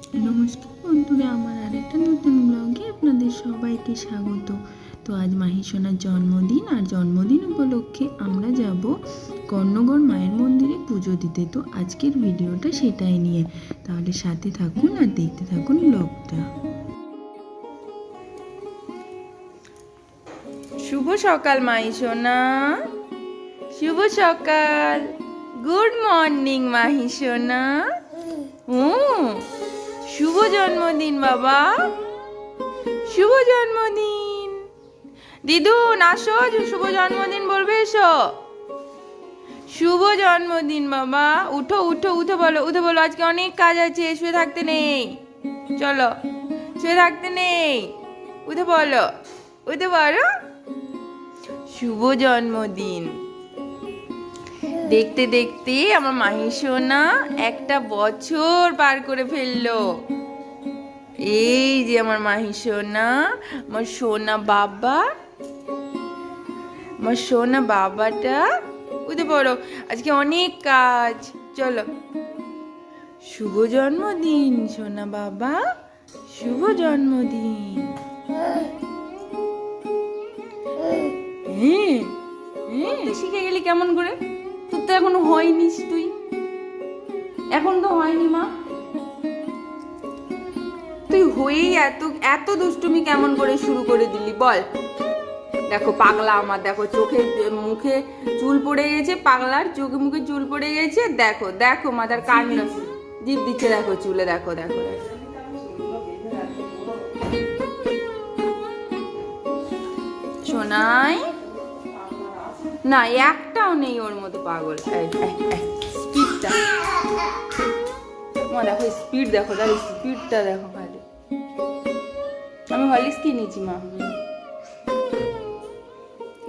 নমস্কার বন্ধুরা, আমার আরেকটা নতুন ব্লগে আপনাদের সবাইকে স্বাগত। তো আজ মাহিসোনার জন্মদিন, আর জন্মদিন উপলক্ষে আমরা যাব কর্ণগড় মায়ের মন্দিরে পুজো দিতে। তো আজকের ভিডিওটা সেটাই নিয়ে। তাহলে সাথে থাকুন আর দেখতে থাকুন ব্লগটা শুভ সকাল মাহিসোনা শুভ সকাল। গুড মর্নিং মাহিসোনা হুম। শুভ জন্মদিন বাবা। শুভ জন্মদিন দিদু নাসো শুভ জন্মদিন বলবে, এসো। শুভ জন্মদিন বাবা। উঠো উঠো উঠো, বলো উঠো, বলো, আজকে অনেক কাজ আছে, শুয়ে থাকতে নেই। চলো, শুয়ে থাকতে নেই। উঠে বলো উঠে বলো। শুভ জন্মদিন দেখতে দেখতে আমার মাহি সোনা একটা বছর পার করে ফেলল। এই যে আমার মাহি সোনা, আমার সোনা বাবা, আমার সোনা বাবাটা। উঠে পড়ো আজকে অনেক কাজ। চলো। শুভ জন্মদিন, সোনা বাবা। শুভ জন্মদিন। হ্যাঁ হ্যাঁ। শিখে গেলি কেমন করে? তো এখনও হয়নিস তুই। এখন তো হয়নি মা। তুই হয়েই এত এত দুষ্টুমি কেমন করে শুরু করে দিলি বল। দেখো পাগলা আমার, দেখো চোখে, মুখে চুল পড়ে গেছে, পাগলার চোখে মুখে চুল পড়ে গেছে। দেখো দেখো মাথার কান্ড জিপ দিচ্ছে, দেখো চুলে, দেখো দেখো শোনাই না, একটাও নেই ওর মতো পাগল। স্পিডটা মা, দেখো স্পিড দেখো তার স্পিডটা দেখো খালি। আমি হলিস কিনেছি মা।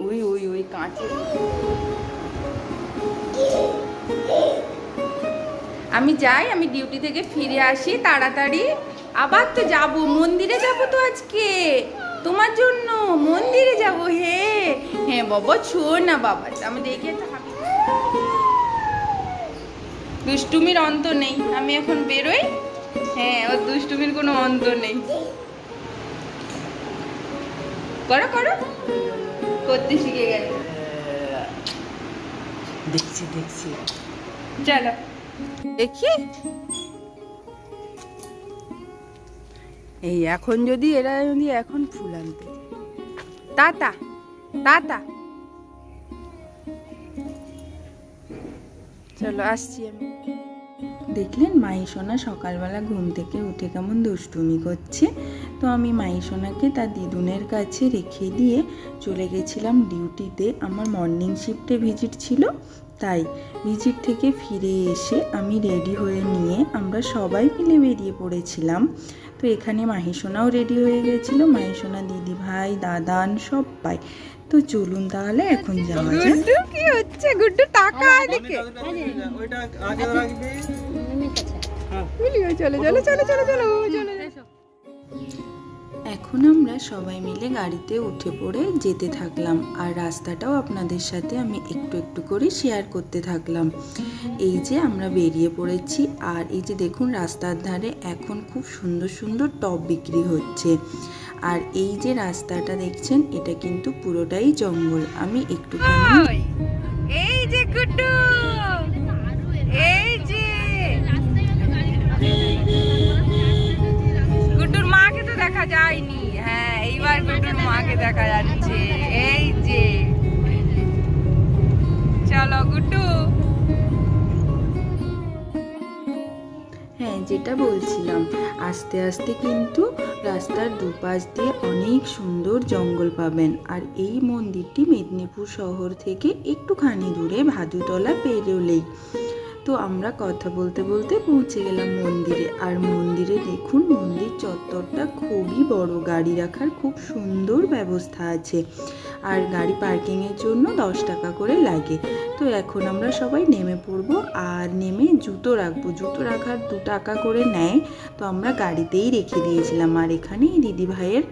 ওই ওই ওই কাঁচে। আমি যাই, আমি ডিউটি থেকে ফিরে আসি, তাড়াতাড়ি। আবার তো যাব, মন্দিরে যাব তো আজকে। তোমার জন্য মন্দিরে যাব হে। হ্যাঁ বাবা ছো না বাবা আমি দেখে তো হাবি- দুষ্টুমির অন্ত নেই আমি এখন বেরোই। হ্যাঁ ওর দুষ্টুমির কোনো অন্ত নেই। করো করো। করতে শিখে গেল। দেখছি দেখছি। চলো। দেখি। এই এখন যদি এরা যদি এখন ফুল আনতে। Tata. তাতা চলো আসছি আমি। দেখলেন মাই সোনা সকালবেলা ঘুম থেকে উঠে কেমন দুষ্টুমি করছে? তো আমি মাই সোনাকে তার দিদুনের কাছে রেখে দিয়ে চলে গেছিলাম ডিউটিতে আমার মর্নিং শিফটে ভিজিট ছিল। তাই ভিজিট থেকে ফিরে এসে আমি রেডি হয়ে নিয়ে আমরা সবাই মিলে বেরিয়ে পড়েছিলাম। তো এখানে মাহিসোনাও রেডি হয়ে গেছিল মাহিসোনা দিদি ভাই দাদান সবাই তো চলুন তাহলে এখন যাওয়া যাক। গুড্ডু কি হচ্ছে? গুড্ডু টাকা এদিকে। ওইটা আগে রাখবি। চলো চলো চলো চলো চলো চলো এখন আমরা সবাই মিলে গাড়িতে উঠে পড়ে যেতে থাকলাম আর রাস্তাটাও আপনাদের সাথে আমি একটু একটু করে শেয়ার করতে থাকলাম। এই যে আমরা বেরিয়ে পড়েছি আর এই যে দেখুন রাস্তার ধারে এখন খুব সুন্দর সুন্দর টপ বিক্রি হচ্ছে। আর এই যে রাস্তাটা দেখছেন, এটা কিন্তু পুরোটাই জঙ্গল। আমি একটুখানি এই যে দেখা যাচ্ছে। এই যে। চলো, গুড্ডু। হ্যাঁ যেটা বলছিলাম, আস্তে আস্তে কিন্তু রাস্তার দুপাশ দিয়ে অনেক সুন্দর জঙ্গল পাবেন। আর এই মন্দিরটি মেদিনীপুর শহর থেকে একটুখানি দূরে ভাদুতলা পেরোলেই। তো আমরা কথা বলতে বলতে পৌঁছে গেলাম মন্দিরে। আর মন্দিরে দেখুন, মন্দির চত্বরটা খুবই বড়। গাড়ি রাখার খুব সুন্দর ব্যবস্থা আছে। আর গাড়ি পার্কিংয়ের জন্য দশ টাকা করে লাগে। তো এখন আমরা সবাই নেমে পড়ব আর নেমে জুতো রাখব। জুতো রাখার দু টাকা করে নেয়, তো আমরা গাড়িতেই রেখে দিয়েছিলাম। আর এখানেই দিদি ভাইয়ের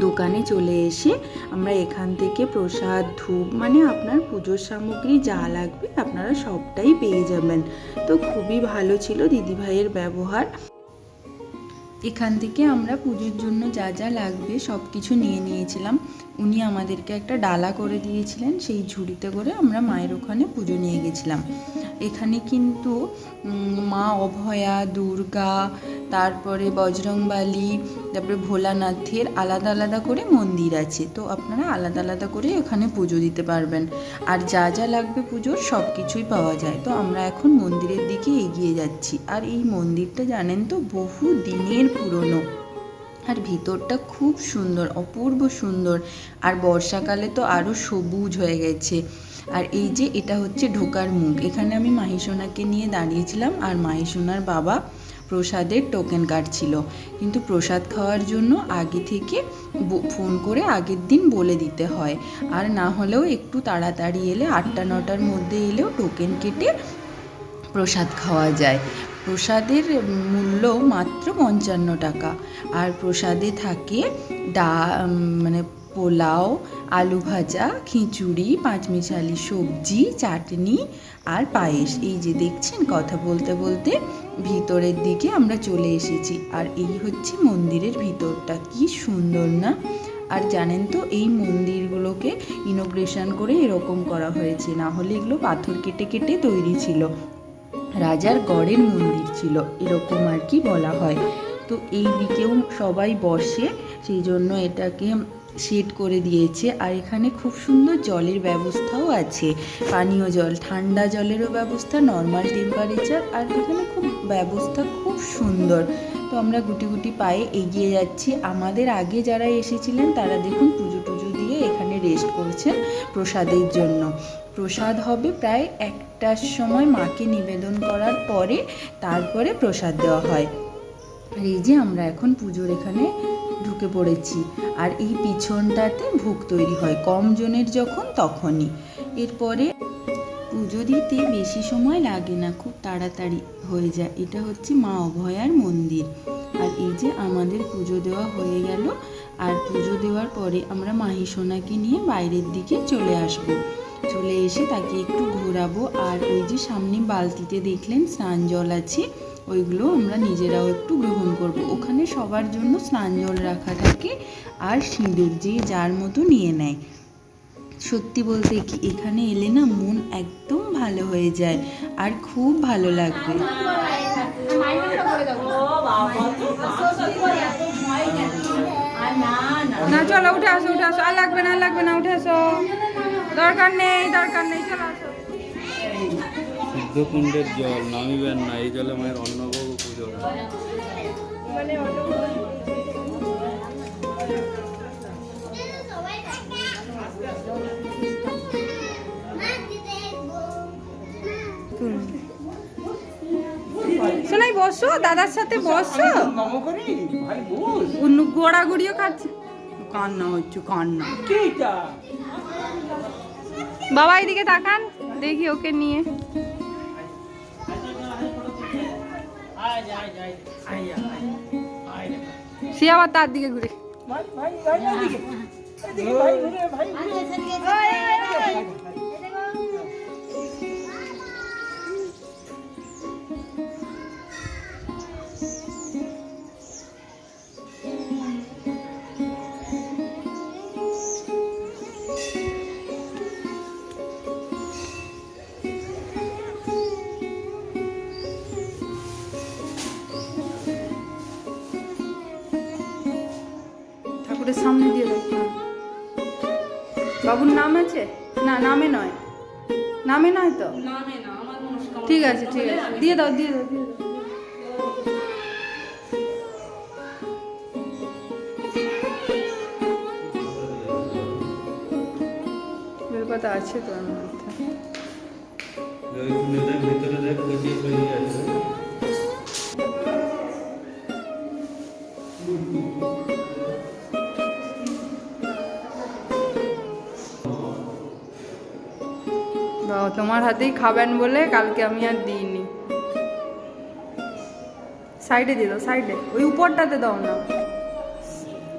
দোকানে চলে এসে আমরা এখান থেকে প্রসাদ, ধূপ মানে আপনার পুজোর সামগ্রী যা লাগবে আপনারা সবটাই পেয়ে যাবেন। তো খুবই ভালো ছিল দিদিভাইয়ের ব্যবহার। এখান থেকে আমরা পুজোর জন্য যা যা লাগবে সব কিছু নিয়ে নিয়েছিলাম। উনি আমাদেরকে একটা ডালা করে দিয়েছিলেন, সেই ঝুড়িতে করে আমরা মায়ের ওখানে পুজো নিয়ে গেছিলাম। এখানে কিন্তু মা অভয়া, দুর্গা তারপরে বজরংবালি, তারপরে ভোলানাথের আলাদা আলাদা করে মন্দির আছে। তো আপনারা আলাদা আলাদা করে এখানে পুজো দিতে পারবেন। আর যা যা লাগবে পুজোর সব কিছুই পাওয়া যায়। তো আমরা এখন মন্দিরের দিকে এগিয়ে যাচ্ছি। আর এই মন্দিরটা জানেন তো, বহু দিনের পুরনো। আর ভিতরটা খুব সুন্দর, অপূর্ব সুন্দর। আর বর্ষাকালে তো আরও সবুজ হয়ে গেছে। আর এই যে এটা হচ্ছে ঢোকার মুখ। এখানে আমি মাহিসোনাকে নিয়ে দাঁড়িয়েছিলাম। আর মাহিসোনার বাবা প্রসাদের টোকেন কাটছিল কিন্তু প্রসাদ খাওয়ার জন্য আগে থেকে ফোন করে আগের দিন বলে দিতে হয়। আর না হলেও একটু তাড়াতাড়ি এলে আটটা নটার মধ্যে এলেও টোকেন কেটে প্রসাদ খাওয়া যায়। প্রসাদের মূল্য মাত্র পঞ্চান্ন টাকা। আর প্রসাদে থাকে ডা মানে পোলাও, আলু ভাজা, খিচুড়ি, পাঁচমিশালি সবজি, চাটনি আর পায়েস। এই যে দেখছেন কথা বলতে বলতে ভিতরের দিকে আমরা চলে এসেছি। আর এই হচ্ছে মন্দিরের ভিতরটা। কি সুন্দর না? আর জানেন তো, এই মন্দিরগুলোকে ইনোগ্রেশন করে এরকম করা হয়েছে। না হলে এগুলো পাথর কেটে কেটে তৈরি ছিল। রাজার গড়ের মন্দির ছিল, এরকম আর কি বলা হয়। তো এই দিকেও সবাই বসে, সেই জন্য এটাকে সেট করে দিয়েছে আর এখানে খুব সুন্দর জলের ব্যবস্থাও আছে। পানীয় জল, ঠান্ডা জলেরও ব্যবস্থা নর্মাল টেম্পারেচার আর এখানে খুব ব্যবস্থা খুব সুন্দর। তো আমরা গুটি গুটি পায়ে এগিয়ে যাচ্ছি। আমাদের আগে যারা এসেছিলেন তারা দেখুন পুজো টুজো দিয়ে এখানে রেস্ট করছেন প্রসাদের জন্য। প্রসাদ হবে প্রায় একটার সময় মাকে নিবেদন করার পরে তারপরে প্রসাদ দেওয়া হয়। আর এই যে আমরা এখন পুজোর এখানে ঢুকে পড়েছি। আর এই পিছনটাতে ভোগ তৈরি হয়, কম জনের যখন তখনই। এরপরে পুজো দিতে বেশি সময় লাগে না, খুব তাড়াতাড়ি হয়ে যায়। এটা হচ্ছে মা অভয়ার মন্দির। আর এই যে আমাদের পুজো দেওয়া হয়ে গেল, আর পুজো দেওয়ার পরে আমরা মাহি সোনাকে নিয়ে বাইরের দিকে চলে আসব। চলে এসে তাকে একটু ঘোরাবো, আর ওই যে সামনে বালতিতে দেখলেন স্নান জল আছে, ওইগুলো আমরা নিজেরাও একটু গ্রহণ করব। ওখানে সবার জন্য স্নান জল রাখা থাকে আর সিঁদুর যে যার মতো নিয়ে নেয়। সত্যি বলতে কি এখানে এলে না মন একদম ভালো হয়ে যায় আর খুব ভালো লাগবে। না চলো উঠে আসো উঠে আসো। আর লাগবে না লাগবে না উঠে আসো। দরকার নেই দরকার নেই চলো আসো। সিদ্ধকুণ্ডের জল নামিবেন না এই জলে মায়ের অন্নভোগ পুজো হয়। শোনাই বসো দাদার সাথে বসো। গোড়াগুড়িও খাচ্ছে। কান্না হচ্ছে কান্না। বাবা এদিকে তাকান দেখি ওকে নিয়ে। সে আবার তার দিকে ঘুরে। ঠাকুরের সামনে দিয়ে দাও। হ্যাঁ। বাবুর নাম আছে? না নামে নয়। নামে নয় তো? ঠিক আছে ঠিক আছে। দিয়ে দাও দিয়ে দাও দিয়ে দাও। বেলপাতা আছে তো ওর মধ্যে ভিতরে দেখ তোমার হাতেই খাবেন বলে কালকে আমি আর দিইনি। সাইডে দিয়ে দাও সাইডে। ওই উপরটাতে দাও না।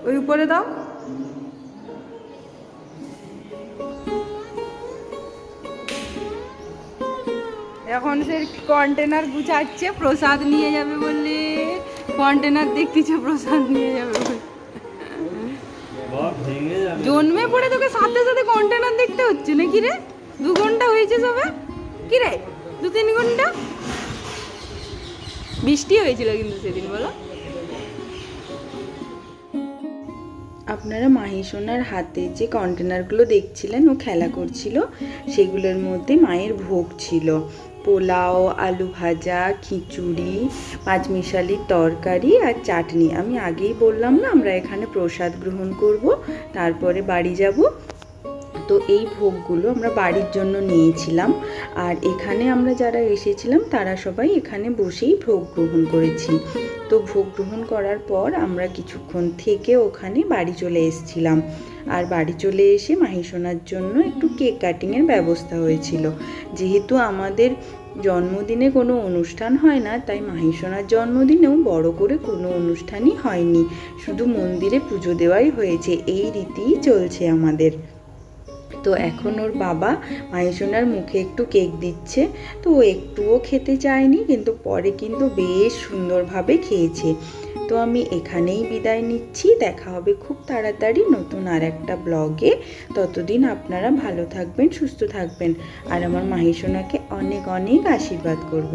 ওই উপরে দাও। এখন সে কন্টেনার গুছাচ্ছে প্রসাদ নিয়ে যাবে বললে কন্টেনার দেখতেছে প্রসাদ নিয়ে যাবে জন্মে পড়ে তোকে সাথে সাথে কন্টেনার দেখতে হচ্ছে নাকি রে? দু ঘণ্টা হয়েছে সবে? কি রে দু তিন ঘণ্টা? বৃষ্টি হয়েছিল কিন্তু সেদিন, বলো। আপনারা মাহিসোনার হাতে যে কন্টেনারগুলো দেখছিলেন, ও খেলা করছিল, সেগুলোর মধ্যে মায়ের ভোগ ছিল। পোলাও, আলু ভাজা, খিচুড়ি, পাঁচমিশালির তরকারি আর চাটনি। আমি আগেই বললাম না, আমরা এখানে প্রসাদ গ্রহণ করব, তারপরে বাড়ি যাব। তো এই ভোগগুলো আমরা বাড়ির জন্য নিয়েছিলাম। আর এখানে আমরা যারা এসেছিলাম, তারা সবাই এখানে বসেই ভোগ গ্রহণ করেছি। তো ভোগ গ্রহণ করার পর আমরা কিছুক্ষণ থেকে ওখানে বাড়ি চলে এসেছিলাম। আর বাড়ি চলে এসে মাহিসোনার জন্য একটু কেক কাটিংয়ের ব্যবস্থা হয়েছিল। যেহেতু আমাদের জন্মদিনে কোনো অনুষ্ঠান হয় না, তাই মাহিসোনার জন্মদিনেও বড় করে কোনো অনুষ্ঠানই হয়নি। শুধু মন্দিরে পুজো দেওয়াই হয়েছে। এই রীতিই চলছে আমাদের। তো এখন ওর বাবা মাইসোনার মুখে একটু কেক দিচ্ছে। তো ও একটুও খেতে চায়নি, কিন্তু পরে কিন্তু বেশ সুন্দরভাবে খেয়েছে। তো আমি এখানেই বিদায় নিচ্ছি। দেখা হবে খুব তাড়াতাড়ি নতুন আর একটা ব্লগে। ততদিন আপনারা ভালো থাকবেন, সুস্থ থাকবেন। আর আমার মাহিসোনাকে অনেক অনেক আশীর্বাদ করবেন।